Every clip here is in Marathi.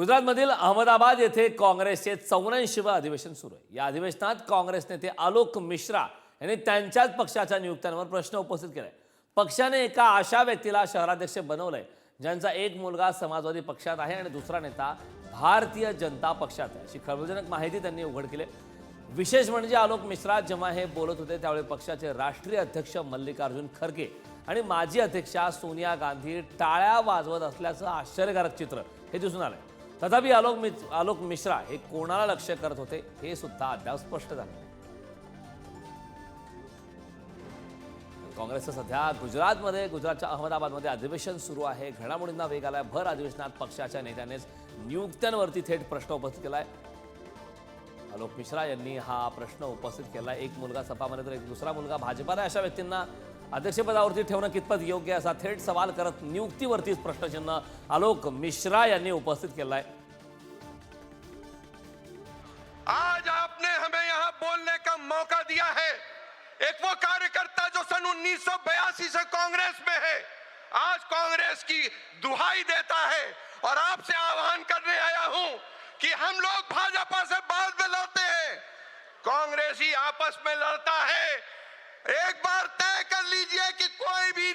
गुजरातमधील अहमदाबाद येथे काँग्रेसचे चौऱ्याऐंशीवं अधिवेशन सुरू आहे. या अधिवेशनात काँग्रेस नेते आलोक मिश्रा यांनी त्यांच्याच पक्षाच्या नियुक्त्यांवर प्रश्न उपस्थित केलाय पक्षाने एका अशा व्यक्तीला शहराध्यक्ष बनवलंय. ज्यांचा एक मुलगा समाजवादी पक्षात आहे आणि दुसरा नेता भारतीय जनता पक्षात आहे. अशी खळबळजनक माहिती त्यांनी उघड केली. विशेष म्हणजे आलोक मिश्रा जेव्हा हे बोलत होते त्यावेळी पक्षाचे राष्ट्रीय अध्यक्ष मल्लिकार्जुन खरगे आणि माजी अध्यक्षा सोनिया गांधी टाळ्या वाजवत असल्याचं आश्चर्यकारक चित्र हे दिसून आलंय. तथापि आलोक मिच आलोक मिश्रा हे कोणाला लक्ष्य करत होते हे सुद्धा अद्याप स्पष्ट झालं काँग्रेसचं सध्या गुजरातमध्ये गुजरातच्या अहमदाबादमध्ये अधिवेशन सुरू आहे. घडामोडींना वेग आलाय. भर अधिवेशनात पक्षाच्या नेत्यानेच नियुक्त्यांवरती थेट प्रश्न उपस्थित आहे आलोक मिश्रा यांनी हा प्रश्न उपस्थित केला. एक मुलगा सपामध्ये तर एक दुसरा मुलगा भाजपात आहे अशा व्यक्तींना अध्यक्षपदावरती ठेवणं कितपत योग्य आहे असा थेट सवाल करत नियुक्तीवरतीच प्रश्नचिन्ह आलोक मिश्रा यांनी उपस्थित केलाय. आज आपने हमें यहाँ बोलने का मौका दिया है. एक वो कार्यकर्ता जो सन 1982 से कांग्रेस में है. आज कांग्रेस की दुहाई देता है और आपसे आह्वान करने आया हूँ कि हम लोग भाजपा से बाद में कांग्रेस ही आपस में लड़ता है। एक बार तय कर लीजिए कि कोई भी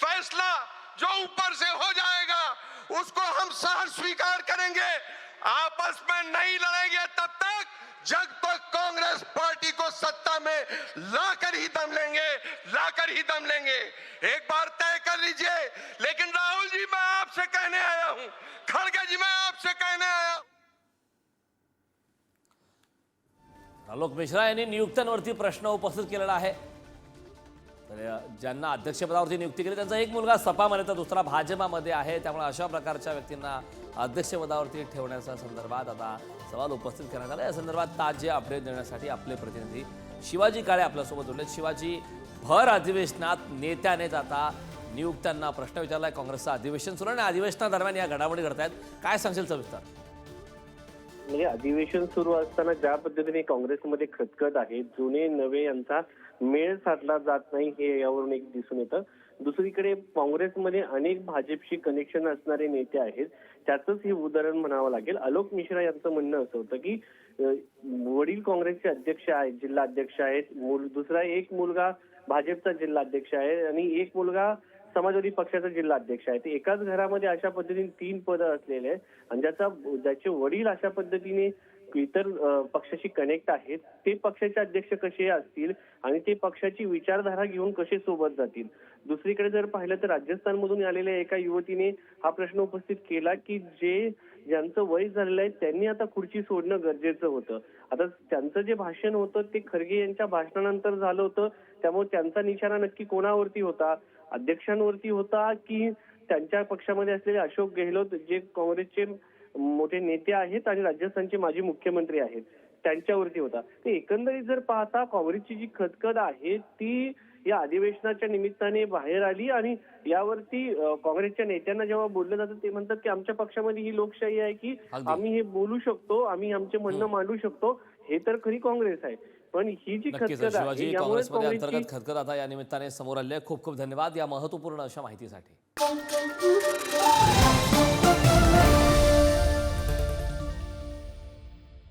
फैसला जो ऊपर से हो जाएगा, उसको हम सहर स्वीकार करेंगे। आपस में नहीं लड़ेंगे तब तक जब तक कांग्रेस पार्टी को सत्ता में लाकर ही दम लेंगे, लाकर ही दम लेंगे। एक बार तय आलोक मिश्रा यांनी नियुक्त्यांवरती प्रश्न उपस्थित केलेला आहे. तर ज्यांना अध्यक्षपदावरती नियुक्ती केली त्यांचा एक मुलगा सपामध्ये तर दुसरा भाजपामध्ये आहे. त्यामुळे अशा प्रकारच्या व्यक्तींना अध्यक्षपदावरती ठेवण्याच्या संदर्भात आता सवाल उपस्थित करण्यात आला. या संदर्भात ताजे अपडेट देण्यासाठी आपले प्रतिनिधी शिवाजी काळे आपल्यासोबत जोडले शिवाजी भर अधिवेशनात नेत्यानेच आता नियुक्त्यांना प्रश्न विचारलाय. काँग्रेसचं अधिवेशन सुरू आणि अधिवेशनादरम्यान या घडामोडी आहेत काय सांगशील सविस्तर? म्हणजे अधिवेशन सुरू असताना ज्या पद्धतीने काँग्रेसमध्ये खतखत आहे जुने नवे यांचा मेळ साधला जात नाही हे यावरून एक दिसून येतं. दुसरीकडे काँग्रेसमध्ये अनेक भाजपशी कनेक्शन असणारे नेते आहेत. त्याचंच हे उदाहरण म्हणावं लागेल. आलोक मिश्रा यांचं म्हणणं असं होतं की वडील काँग्रेसचे अध्यक्ष आहेत जिल्हा अध्यक्ष आहेत. मूल दुसरा एक मुलगा भाजपचा जिल्हा अध्यक्ष आहे आणि एक मुलगा समाजवादी पक्षाचा जिल्हा अध्यक्ष आहे ते एकाच घरामध्ये अशा पद्धतीने तीन पदं असलेले आहेत. आणि ज्याचा ज्याचे वडील अशा पद्धतीने इतर पक्षाशी कनेक्ट आहेत ते पक्षाचे अध्यक्ष कसे असतील आणि ते पक्षाची विचारधारा घेऊन कसे सोबत जातील? दुसरीकडे जर पाहिलं तर राजस्थानमधून आलेल्या एका युवतीने हा प्रश्न उपस्थित केला की जे ज्यांचं वय झालेलं आहे त्यांनी आता खुर्ची सोडणं गरजेचं होतं. आता त्यांचं जे भाषण होतं ते खरगे यांच्या भाषणानंतर झालं होतं. त्यामुळे त्यांचा निशाणा नक्की कोणावरती होता? अध्यक्षांवरती होता की त्यांच्या पक्षामध्ये असलेले अशोक गेहलोत जे काँग्रेसचे मोठे नेते आहेत आणि राजस्थानचे माजी मुख्यमंत्री आहेत त्यांच्यावरती होता. ते एकंदरीत जर पाहता काँग्रेसची जी खदखद आहे ती या अधिवेशनाच्या निमित्ताने बाहेर आली आणि यावरती काँग्रेसच्या नेत्यांना जेव्हा बोललं जातं ते म्हणतात की आमच्या पक्षामध्ये ही लोकशाही आहे की. आम्ही हे बोलू शकतो आम्ही आमचे म्हणणं मांडू शकतो हे तर खरी काँग्रेस आहे. पण ही जी शिवाजी काँग्रेसमध्ये अंतर्गत खतखत आता या निमित्ताने समोर आली खूप खूप धन्यवाद या महत्त्वपूर्ण अशा माहितीसाठी.